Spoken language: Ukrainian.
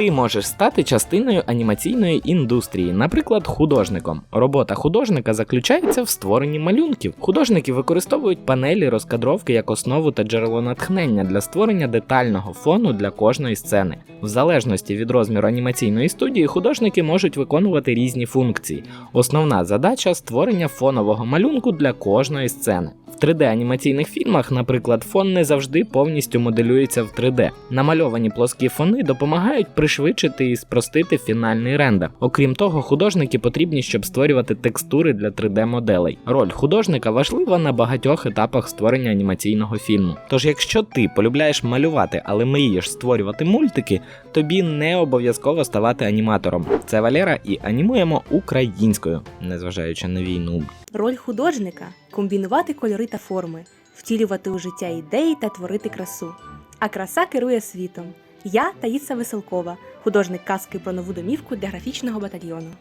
ти можеш стати частиною анімаційної індустрії, наприклад, художником. Робота художника заключається в створенні малюнків. Художники використовують панелі розкадровки як основу та джерело натхнення для створення детального фону для кожної сцени. В залежності від розміру анімаційної студії, художники можуть виконувати різні функції. Основна задача створення фонового малюнку для кожної сцени. В 3D-анімаційних фільмах, наприклад, фон не завжди повністю моделюється в 3D. Намальовані плоскі фони допомагають пришвидшити і спростити фінальний рендер. Окрім того, художники потрібні, щоб створювати текстури для 3D-моделей. Роль художника важлива на багатьох етапах створення анімаційного фільму. Тож, якщо ти полюбляєш малювати, але мрієш створювати мультики, тобі не обов'язково ставати аніматором. Це Валера і анімуємо українською, незважаючи на війну. Роль художника комбінувати кольори та форми, втілювати у життя ідеї та творити красу. А краса керує світом. Я Таїса Веселкова, художник казки про нову домівку для графічного батальйону.